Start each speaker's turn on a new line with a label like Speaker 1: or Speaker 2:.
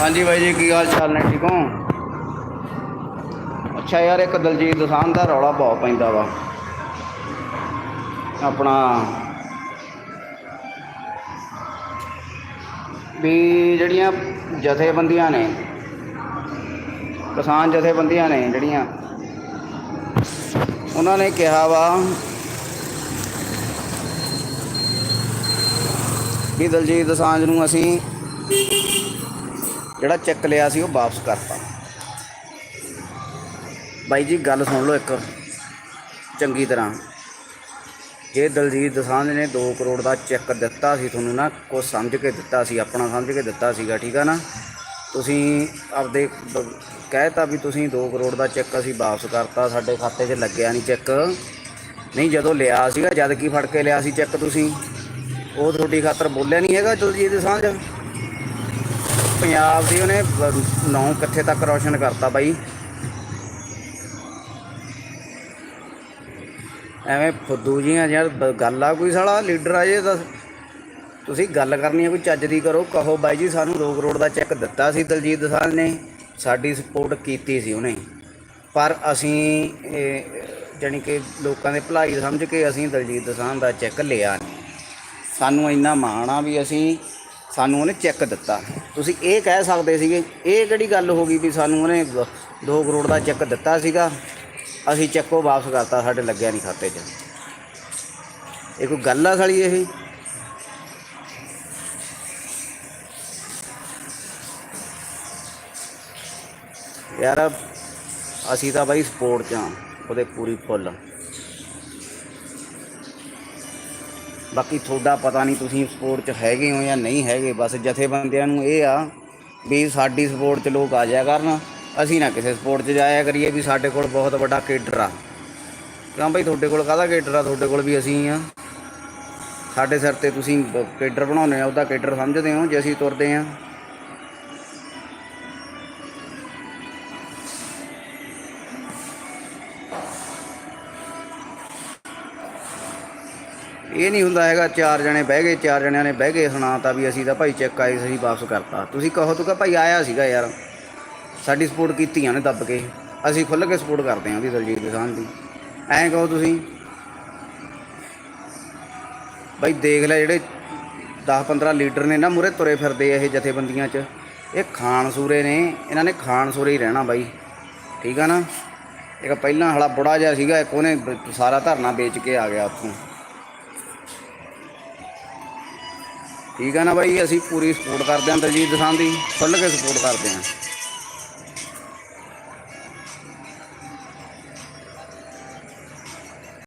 Speaker 1: ਹਾਂਜੀ ਬਾਈ ਜੀ, ਕੀ ਹਾਲ ਚਾਲ ਨੇ? ਠੀਕ ਹੋ? ਅੱਛਾ ਯਾਰ, ਇੱਕ ਦਲਜੀਤ ਦਸਾਨ ਦਾ ਰੌਲਾ ਬਹੁਤ ਪੈਂਦਾ ਵਾ। ਆਪਣਾ ਵੀ ਜਿਹੜੀਆਂ ਜਥੇਬੰਦੀਆਂ ਨੇ, ਕਿਸਾਨ ਜਥੇਬੰਦੀਆਂ ਨੇ ਜਿਹੜੀਆਂ, ਉਹਨਾਂ ਨੇ ਕਿਹਾ ਵਾ ਵੀ ਦਲਜੀਤ ਦਸਾਂਝ ਨੂੰ ਅਸੀਂ ਜਿਹੜਾ ਚੈੱਕ ਲਿਆ ਸੀ ਉਹ ਵਾਪਸ ਕਰਤਾ। ਬਾਈ ਜੀ, ਗੱਲ ਸੁਣ ਲਓ ਇੱਕ ਚੰਗੀ ਤਰ੍ਹਾਂ। ਜੇ ਦਲਜੀਤ ਦਸਾਂਝ ਨੇ 2 ਕਰੋੜ ਦਾ ਚੈੱਕ ਦਿੱਤਾ ਸੀ ਤੁਹਾਨੂੰ ਨਾ, ਕੁਛ ਸਮਝ ਕੇ ਦਿੱਤਾ ਸੀ, ਆਪਣਾ ਸਮਝ ਕੇ ਦਿੱਤਾ ਸੀਗਾ, ਠੀਕ ਆ ਨਾ? ਤੁਸੀਂ ਆਪਦੇ ਬ- ਕਹਿਤਾ ਵੀ ਤੁਸੀਂ 2 ਕਰੋੜ ਦਾ ਚੈੱਕ ਅਸੀਂ ਵਾਪਸ ਕਰਤਾ, ਸਾਡੇ ਖਾਤੇ 'ਚ ਲੱਗਿਆ ਨਹੀਂ ਚੈੱਕ। ਨਹੀਂ, ਜਦੋਂ ਲਿਆ ਸੀਗਾ, ਜਦ ਕੀ ਫੜ ਕੇ ਲਿਆ ਸੀ ਚੈੱਕ ਤੁਸੀਂ? ਉਹ ਤੁਹਾਡੀ ਖਾਤਰ ਬੋਲਿਆ ਨਹੀਂ ਹੈਗਾ ਦਲਜੀਤ ਸਾਂਝ। ਪੰਜਾਬ ਦੀ ਉਹਨੇ ਨੌ ਕਿੱਥੇ ਤੱਕ ਰੌਸ਼ਨ ਕਰਤਾ ਬਾਈ। ਐਵੇਂ ਫੁੱਦੂ ਜੀਆਂ ਯਾਰ ਗੱਲ ਆ ਕੋਈ ਸਾਲਾ ਲੀਡਰ ਆ ਜੇ ਤਾਂ ਤੁਸੀਂ ਗੱਲ ਕਰਨੀ ਹੈ ਕੋਈ ਚੱਜ ਦੀ ਕਰੋ। ਕਹੋ ਬਾਈ ਜੀ ਸਾਨੂੰ 2 ਕਰੋੜ ਦਾ ਚੈੱਕ ਦਿੱਤਾ ਸੀ ਦਲਜੀਤ ਦਸਾਂਝ ਨੇ ਸਾਡੀ ਸਪੋਰਟ ਕੀਤੀ ਸੀ ਉਹਨੇ। ਪਰ ਅਸੀਂ ਇਹ, ਜਾਣੀ ਕਿ ਲੋਕਾਂ ਦੇ ਭਲਾਈ ਸਮਝ ਕੇ ਅਸੀਂ ਦਲਜੀਤ ਦਸਾਂਝ ਦਾ ਚੈੱਕ ਲਿਆ ਨਹੀਂ ਸਾਨੂੰ ਇੰਨਾ ਮਾਣ ਆ ਵੀ ਅਸੀਂ ਸਾਨੂੰ ਉਹਨੇ ਚੈੱਕ ਦਿੱਤਾ। ਤੁਸੀਂ ਇਹ ਕਹਿ ਸਕਦੇ ਸੀਗੇ, ਇਹ ਕਿਹੜੀ ਗੱਲ ਹੋ ਗਈ ਵੀ ਸਾਨੂੰ ਉਹਨੇ 2 ਕਰੋੜ ਦਾ ਚੈੱਕ ਦਿੱਤਾ ਸੀਗਾ? ਅਸੀਂ ਚੈੱਕੋ ਵਾਪਸ ਕਰਤਾ ਸਾਡੇ ਲੱਗਿਆ ਨਹੀਂ ਖਾਤੇ 'ਚ। ਇਹ ਕੋਈ ਗੱਲ ਆ ਸਾਲੀ ਇਹ? ਯਾਰ, ਅਸੀਂ ਤਾਂ ਬਾਈ ਸਪੋਰਟ 'ਚ ਆ ਉਹਦੇ ਪੂਰੀ ਫੁੱਲ ਬਾਕੀ ਤੁਹਾਡਾ ਪਤਾ ਨਹੀਂ ਤੁਸੀਂ ਸਪੋਰਟ 'ਚ ਹੈਗੇ ਹੋ ਜਾਂ ਨਹੀਂ ਹੈਗੇ, ਬਸ ਜਥੇਬੰਦੀਆਂ ਨੂੰ ਇਹ ਆ ਵੀ ਸਾਡੀ ਸਪੋਰਟ 'ਚ ਲੋਕ ਆ ਜਾਇਆ ਕਰਨ। ਅਸੀਂ ਨਾ ਕਿਸੇ ਸਪੋਰਟ 'ਚ ਜਾਇਆ ਕਰੀਏ ਵੀ ਸਾਡੇ ਕੋਲ ਬਹੁਤ ਵੱਡਾ ਕੇਡਰ ਆ। ਕਿਉਂ ਭਾਈ ਤੁਹਾਡੇ ਕੋਲ ਕਾਹਦਾ ਕੇਡਰ ਆ? ਤੁਹਾਡੇ ਕੋਲ ਵੀ ਅਸੀਂ ਆ। ਸਾਡੇ ਸਿਰ ਤੇ ਤੁਸੀਂ ਬ- ਕੇਡਰ ਬਣਾਉਂਦੇ ਆ, ਉਹਦਾ ਕੇਡਰ ਸਮਝਦੇ ਹੋ ਜੇ ਅਸੀਂ ਤੁਰਦੇ ਆ। ਇਹ ਨਹੀਂ ਹੁੰਦਾ ਹੈਗਾ ਚਾਰ ਜਣੇ ਬਹਿ ਗਏ, ਚਾਰ ਜਣਿਆਂ ਨੇ ਬਹਿ ਕੇ ਸੁਣਾਤਾ ਵੀ ਅਸੀਂ ਤਾਂ ਭਾਈ ਚੈੱਕ ਆਏ ਸੀ ਵਾਪਸ ਕਰਤਾ। ਤੁਸੀਂ ਕਹੋ ਤੂੰ ਕਹ ਭਾਈ ਆਇਆ ਸੀਗਾ ਯਾਰ। ਸਾਡੀ ਸਪੋਰਟ ਕੀਤੀ ਆ ਨੇ ਦੱਬ ਕੇ। ਅਸੀਂ ਖੁੱਲ੍ਹ ਕੇ ਸਪੋਰਟ ਕਰਦੇ ਹਾਂ ਉਹਦੀ ਦਲਜੀਤ ਦੋਸਾਂਝ ਦੀ। ਐਂ ਕਹੋ ਤੁਸੀਂ। ਭਾਈ ਦੇਖ ਲੈ ਜਿਹੜੇ 10-15 ਲੀਡਰ ਨੇ ਨਾ ਮੂਰੇ ਤੁਰੇ ਫਿਰਦੇ ਇਹ ਜਥੇਬੰਦੀਆਂ 'ਚ। ਇਹ ਖਾਨ ਸੂਰੇ ਨੇ, ਇਹਨਾਂ ਨੇ ਖਾਨ ਸੂਰੇ ਹੀ ਰਹਿਣਾ ਬਾਈ। ਠੀਕ ਆ ਨਾ? ਇੱਕ ਪਹਿਲਾਂ ਹਲਾ ਬੁੜਾ ਜਿਹਾ ਸੀਗਾ, ਇੱਕ ਉਹਨੇ ਸਾਰਾ ਧਰਨਾ ਵੇਚ ਕੇ ਆ ਗਿਆ ਉੱਥੋਂ। ਠੀਕ ਆ ਨਾ ਬਾਈ, ਅਸੀਂ ਪੂਰੀ ਸਪੋਰਟ ਕਰਦੇ ਹਾਂ ਦਲਜੀਤ ਦਸਾਂਝ ਦੀ, ਖੁੱਲ੍ਹ ਕੇ ਸਪੋਰਟ ਕਰਦੇ ਹਾਂ